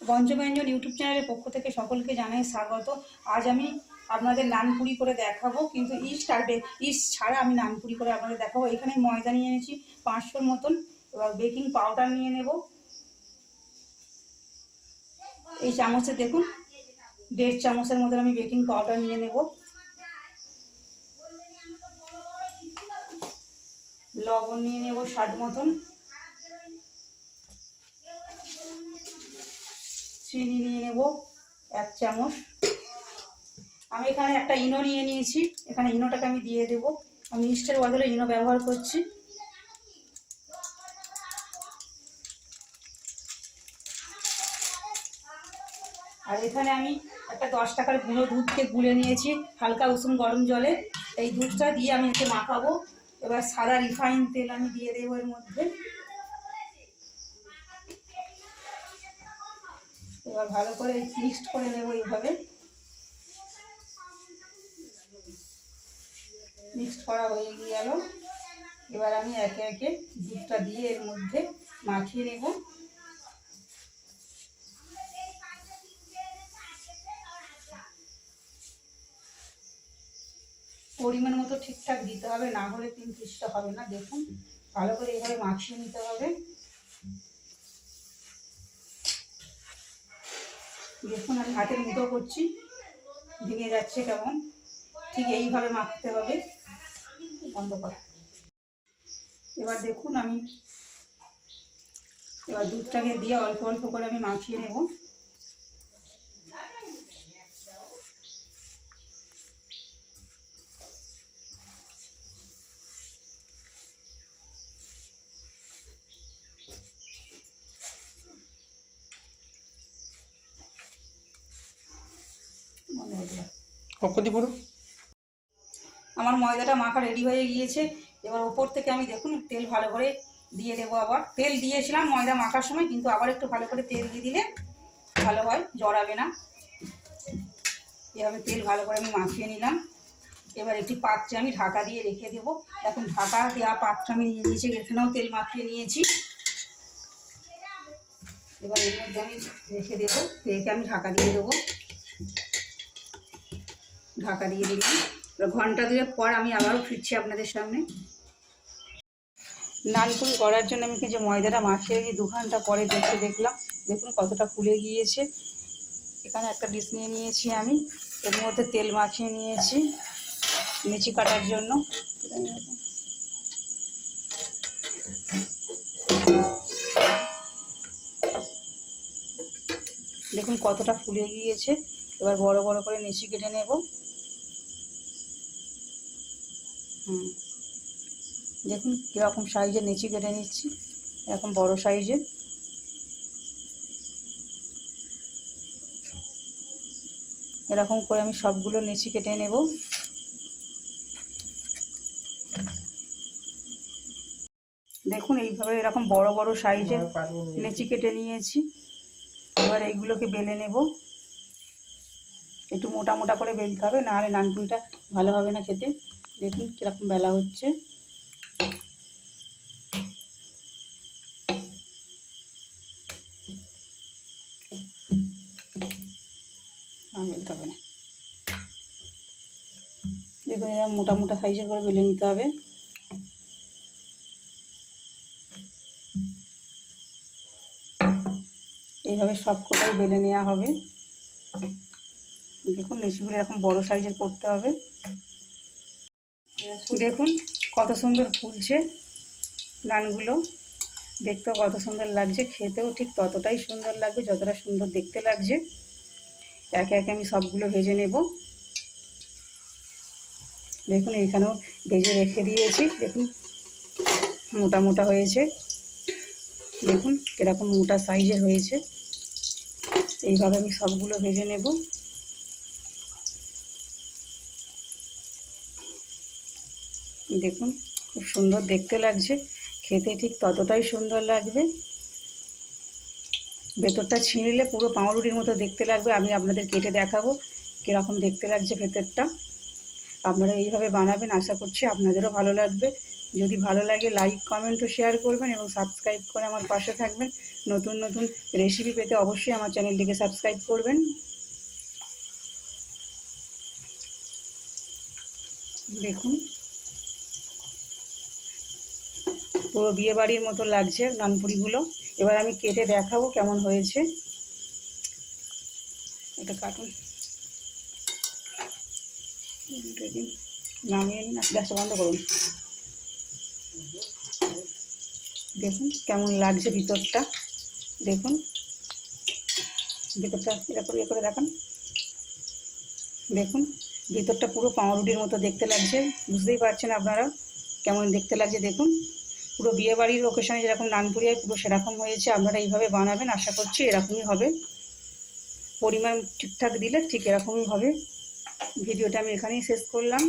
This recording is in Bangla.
পঞ্চব্যঞ্জন ইউটিউব চ্যানেলের পক্ষ থেকে সকলকে জানাই স্বাগত। আজ আমি আপনাদের নানপুরি করে দেখাবো, কিন্তু ইস্ট আর ইস্ট ছাড়া আমি নানপুরি করে আপনাদের দেখাবো। এখানে ময়দা নিয়ে এনেছি, পাঁচশোর মতন। এবার বেকিং পাউডার নিয়ে নেব। এই চামচে দেখুন, দেড় চামচের মতন আমি বেকিং পাউডার নিয়ে নেব। লবণ নিয়ে নেব স্বাদ মতন। চিনি নিয়ে নেব, এক চামচ। আমি এখানে একটা ইনো নিয়ে নিয়েছি। এখানে ইনোটাকে আমি দিয়ে দেব। আমি ইস্টের বদলে ইনো ব্যবহার করছি। আর এখানে আমি একটা দশ টাকার গুঁড়ো দুধকে গুলে নিয়েছি, হালকা উষুম গরম জলে। এই দুধটা দিয়ে আমি এতে মাখাবো। এবার সাদা রিফাইন তেল আমি দিয়ে দেবো এর মধ্যে। এবার ভালো করে মিক্সড করে নেব এইভাবে। মিক্সড করা হয়ে গেল। এবার আমি একে একে দুধটা দিয়ে এর মধ্যে মাখিয়ে নেব। পরিমাণ মতো ঠিকঠাক দিতে হবে, না হলে তিন পিসটা হবে না। দেখুন, ভালো করে এভাবে মাখিয়ে নিতে হবে। দেখুন, আমি হাতের মুঠো করছি। ভেঙে যাচ্ছে কেমন? ঠিক এইভাবে মাখতে হবে। বন্ধ করা। এবার দেখুন, আমি এবার দুধটাকে দিয়ে অল্প অল্প করে আমি মাখিয়ে নেব। পুরো আমার ময়দাটা মাখা রেডি হয়ে গিয়েছে। এবার ওপর থেকে আমি দেখুন, তেল ভালো করে দিয়ে দেবো আবার। তেল দিয়েছিলাম ময়দা মাখার সময়, কিন্তু আবার একটু ভালো করে তেল দিয়ে দিলে ভালো হয়, জড়াবে না। এভাবে তেল ভালো করে আমি মাখিয়ে নিলাম। এবার একটি পাত্রে আমি ঢাকা দিয়ে রেখে দেবো। এখন ঢাকা দেওয়া পাত্র আমি নিয়ে নিয়েছি, এখানেও তেল মাখিয়ে নিয়েছি। এবার এর মধ্যে আমি রেখে দেবো রেখে আমি ঢাকা দিয়ে দেবো। ঢাকা দিয়ে দিলাম। ঘণ্টা দুয়েক পর আমি আবারও ফিরছি আপনাদের সামনে। নানপুরি করার জন্য আমি যে ময়দাটা মাখিয়ে রেখে দু ঘণ্টা পরে দেখে দেখলাম। দেখুন কতটা ফুলে গিয়েছে। এখানে একটা ডিশ নিয়ে নিয়েছি আমি। এর মধ্যে তেল মাখিয়ে নিয়েছি মিচি কাটার জন্য। দেখুন কতটা ফুলে গিয়েছে। এবার বড় বড় করে নিচি কেটে নেব। হুম। দেখুন কীরকম সাইজের নিচি কেটে নিচ্ছি, এরকম বড় সাইজের। এরকম করে আমি সবগুলো নিচি কেটে নেব। দেখুন এইভাবে এরকম বড় বড় সাইজের লেচি কেটে নিয়েছি। এবার এইগুলোকে বেলে নেব। একটু মোটা মোটা করে বেলতে হবে, নাহলে নানপুরিটা ভালো হবে না খেতে। দেখুন কীরকম বেলা হচ্ছে। দেখুন এরকম মোটা মোটা সাইজের করে বেলে নিতে হবে। এইভাবে সব কোটাই বেলে নেওয়া হবে। দেখুন লেচিগুলো এরকম বড় সাইজের করতে হবে। দেখুন কত সুন্দর ফুলছে নানগুলো। দেখতেও কত সুন্দর লাগছে, খেতেও ঠিক ততটাই সুন্দর লাগবে, যতটা সুন্দর দেখতে লাগছে। একে একে আমি সবগুলো ভেজে নেব। দেখুন এখানেও ভেজে রেখে দিয়েছি, দেখুন মোটা মোটা হয়েছে। দেখুন কীরকম মোটা সাইজের হয়েছে। এইভাবে আমি সবগুলো ভেজে নেব। দেখুন, খুব সুন্দর দেখতে লাগছে। খেতে ঠিক ততটাই সুন্দর লাগবে। ভেতরটা ছিঁড়লে পুরো পাউরুটির মতো দেখতে লাগবে। আমি আপনাদের কেটে দেখাবো কীরকম দেখতে লাগছে ভেতরটা। আপনারা এইভাবে বানাবেন, আশা করছি আপনাদেরও ভালো লাগবে। যদি ভালো লাগে লাইক কমেন্ট ও শেয়ার করবেন এবং সাবস্ক্রাইব করে আমার পাশে থাকবেন। নতুন নতুন রেসিপি পেতে অবশ্যই আমার চ্যানেলটিকে সাবস্ক্রাইব করবেন। দেখুন পুরো বিয়ে বাড়ির মতো লাগছে নানপুরিগুলো এবার আমি কেটে দেখাবো কেমন হয়েছে। এটা কাটুন। নামিয়ে নিন গ্যাসটা বন্ধ করুন। দেখুন কেমন লাগছে ভিতরটা। দেখুন। ভিতরটা এটা করে ইয়ে করে দেখান। দেখুন, ভিতরটা পুরো পাউরুটির মতো দেখতে লাগছে। বুঝতেই পারছেন আপনারা কেমন দেখতে লাগছে, দেখুন। পুরো বিয়ে বাড়ির লোকেশনে যেরকম নানপুরিয়ায় পুরো সেরকম হয়েছে, আপনারা এইভাবে বানাবেন, আশা করছি এরকমই হবে। পরিমাণ ঠিকঠাক দিলে ঠিক এরকমই হবে। ভিডিওটা আমি এখানেই শেষ করলাম।